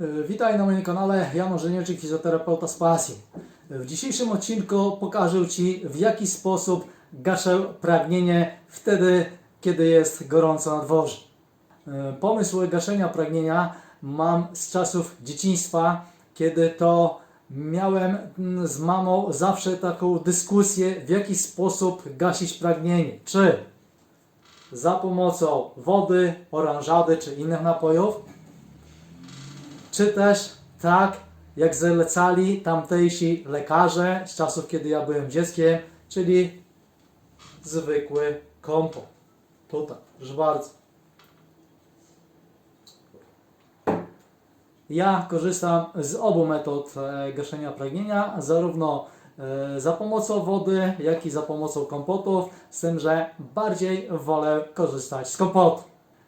E, Witaj na moim kanale Jan Orzenieczek, fizjoterapeuta z pasji. W dzisiejszym odcinku pokażę Ci w jaki sposób gaszę pragnienie wtedy, kiedy jest gorąco na dworze. E, Pomysł gaszenia pragnienia mam z czasów dzieciństwa, kiedy to miałem mm, z mamą zawsze taką dyskusję, w jaki sposób gasić pragnienie. Czy za pomocą wody, oranżady czy innych napojów, czy też tak, jak zalecali tamtejsi lekarze z czasów, kiedy ja byłem dzieckiem, czyli zwykły kompot. Tutaj, proszę bardzo. Ja korzystam z obu metod e, gaszenia pragnienia, zarówno e, za pomocą wody, jak i za pomocą kompotów, z tym, że bardziej wolę korzystać z kompotu.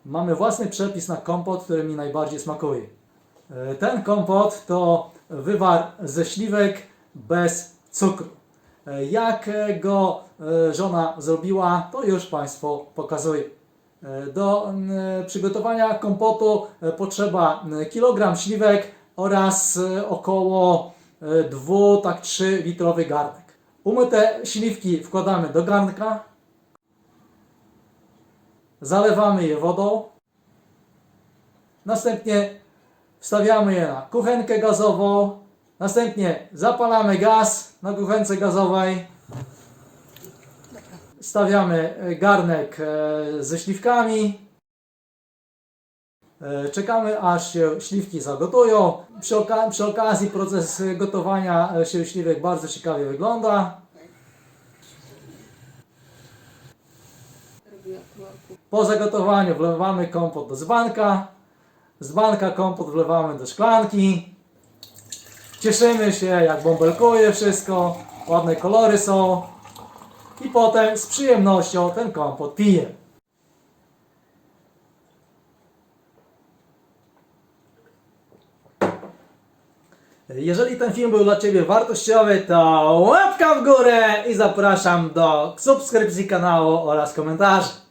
Mamy własny przepis na kompot, który mi najbardziej smakuje. E, Ten kompot to wywar ze śliwek bez cukru. E, Jak go e, żona zrobiła, to już Państwu pokazuję. Do przygotowania kompotu potrzeba kilogram śliwek oraz około 2, tak 3 litrowy garnek. Umyte śliwki wkładamy do garnka, zalewamy je wodą, następnie wstawiamy je na kuchenkę gazową, następnie zapalamy gaz na kuchence gazowej, stawiamy e, garnek e, ze śliwkami, E, czekamy aż się śliwki zagotują. Przy, oka- przy okazji proces gotowania się śliwek bardzo ciekawie wygląda. Po zagotowaniu wlewamy kompot do dzbanka. Z dzbanka kompot wlewamy do szklanki. Cieszymy się, jak bąbelkuje wszystko. Ładne kolory są. I potem z przyjemnością ten kompot pijemy. Jeżeli ten film był dla Ciebie wartościowy, to łapka w górę i zapraszam do subskrypcji kanału oraz komentarzy.